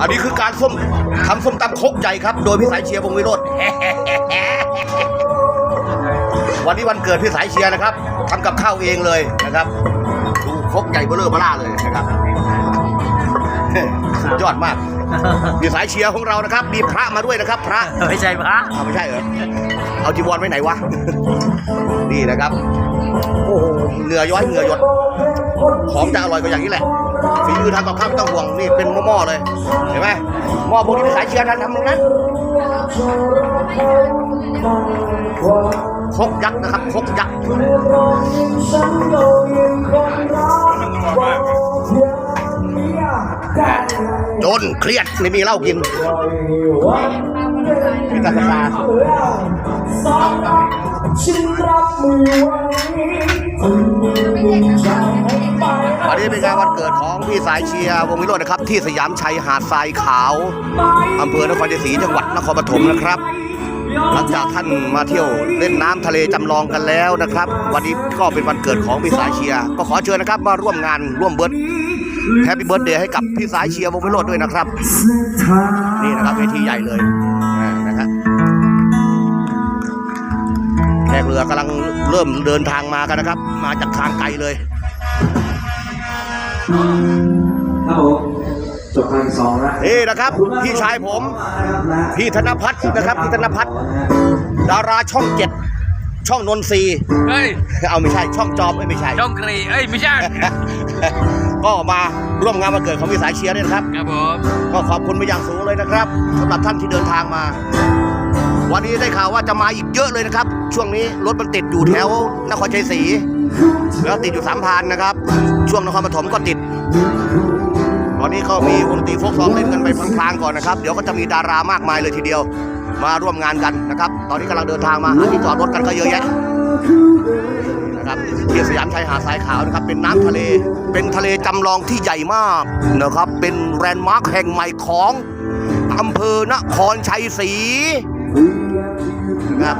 อันนี้คือการส้มทำส้มตำครกใหญ่ครับ โดยพี่สายเชียร์วงวิโรธวันนี้วันเกิดพี่สายเชียร์นะครับทำกับข้าวเองเลยนะครับดูครกใหญ่เบ้อเร่อเบ้อล่าเลยนะครับสุดยอดมากพี่สายเชียร์ของเรานะครับ มีพระมาด้วยนะครับ พระไม่ใช่พระเอาไม่ใช่เหรอเอาจีวรไว้ไหนวะนี่นะครับโอ้โหเหงื่อย้อยเหงื่อหยดของจะอร่อยกว่าอย่างนี้แหละ ฝีมือทำกับข้าวไม่ต้องห่วงนี่เป็นหม้อๆเลยเห็นไหมหม้อพวกนี้เป็นสายเชียร์ท่านทำตรงนั้นคกยักษ์นะครับคกยักษ์จนเครียดไม่มีเหล้ากินมีแต่กาแฟฉันรับมือไว้คน วันนี้เป็นงานวันเกิดของพี่สายเชียร์วงวิโรจน์นะครับ ที่สยามชัยหาดทรายขาวอำเภอนครชัยศรีจังหวัดนครปฐมนะครับ หลังจากท่านมาเที่ยวเล่นน้ำทะเลจำลองกันแล้วนะครับ วันนี้ก็เป็นวันเกิดของพี่สายเชียร์ก็ขอเชิญนะครับมาร่วมงานร่วมเบิร์ดแฮปปี้เบิร์ดเดย์ให้กับพี่สายเชียร์วงวิโรจน์ด้วยนะครับ นี่นะครับเวทีใหญ่เลยนะครับแขกเรือกำลังเริ่มเดินทางมากันนะครับ มาจากทางไกลเลย ครับผมจบการสองแล้วนี่นะครับ พี่ชายผม พี่ธนพัฒน์นะครับ พี่ธนพัฒน์ดาราช่องเจ็ดช่องนนทรีย์เฮ้ย เอาไม่ใช่ช่องจอมเอ้ยไม่ใช่ช่องกรีเอ้ยไม่ใช่ ก็มาร่วมงานวันเกิดของพี่สายเชียร์ด้วยนะครับ ครับผม ก็ขอบคุณไปอย่างสูงเลยนะครับสำหรับท่านที่เดินทางมา วันนี้ได้ข่าวว่าจะมาอีกเยอะเลยนะครับ ช่วงนี้รถมันติดอยู่แถวนครชัยศรีแล้วติดอยู่สามพรานนะครับ ช่วงนครปฐมก็ติด ตอนนี้ก็มีวงดนตรีโฟกซองเล่นกันไปพลางๆก่อนนะครับ เดี๋ยวก็จะมีดารามากมายเลยทีเดียว มาร่วมงานกันนะครับ ตอนนี้กำลังเดินทางมาหาที่จอดรถกันก็เยอะแยะนะครับที่สยามชายหาดทรายขาวนะครับ เป็นน้ำทะเล เป็นทะเลจำลองที่ใหญ่มากนะครับ เป็นแลนด์มาร์คแห่งใหม่ของอำเภอนครชัยศรี นะครับ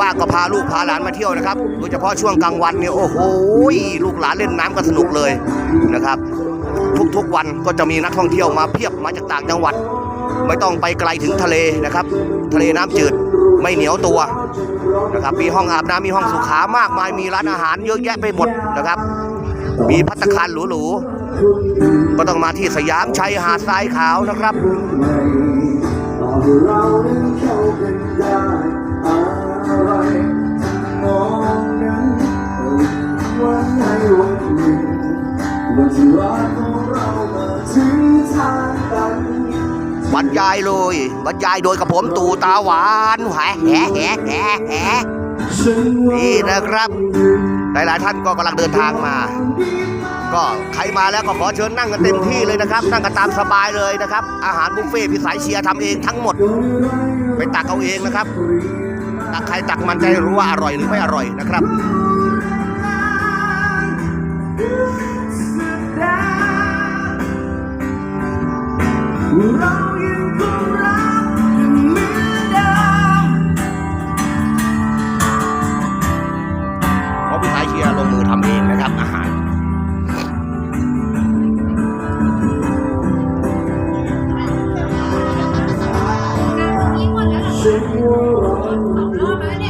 ว่างๆก็พาลูกพาหลานมาเที่ยวนะครับโดยเฉพาะช่วงกลางวันเนี่ยโอ้โหลูกหลานเล่นน้ำกันสนุกเลยนะครับ ทุกๆวันก็จะมีนักท่องเที่ยวมาเพียบมาจากต่างจังหวัด ไม่ต้องไปไกลถึงทะเลนะครับ ทะเลน้ำจืดไม่เหนียวตัวนะครับมีห้องอาบน้ำมีห้องสุขามากมายมีร้านอาหารเยอะแยะไปหมดนะครับ มีพัตตาคารหรูๆก็ต้องมาที่สยามชัยหาดทรายขาวนะครับ ให้เรานั้นเข้ากันได้อะไรมองนั้นวันในวันหนึ่งวันที่รักของเรามาถึงทางตันบรรยายเลยบรรยายโดยกับผมตู่ตาหวานแหะแหะแหะแหะ นี่นะครับ หลายๆท่านก็กำลังเดินทางมา ก็ใครมาแล้วก็ขอเชิญนั่งกันเต็มที่เลยนะครับ นั่งกันตามสบายเลยนะครับ อาหารบุฟเฟ่พี่สายเชียร์ทำเองทั้งหมด ไปตักเอาเองนะครับตักใครตักมันจะได้รู้ว่าอร่อยหรือไม่อร่อยนะครับ ส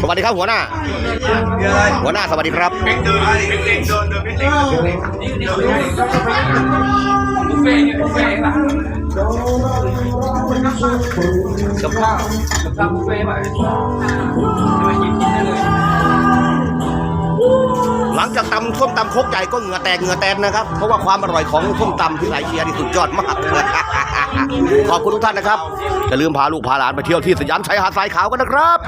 วัสดีครับหัวหน้า หัวหน้าสวัสดีครับบุฟเฟ่ต์บุฟเฟ่ต์ป่ะกับข้าวกับข้าวบุฟเฟ่ต์ป่ จากตำส้มตำคกใหญ่ก็เหงื่อแตกเหงื่อแตนนะครับ เพราะว่าความอร่อยของส้มตำพี่สายเชียร์นี่สุดยอดมาก ขอบคุณทุกท่านนะครับอย่าลืมพาลูกพาหลานไปเที่ยวที่สยามชัยหาดทรายขาวกันนะครับ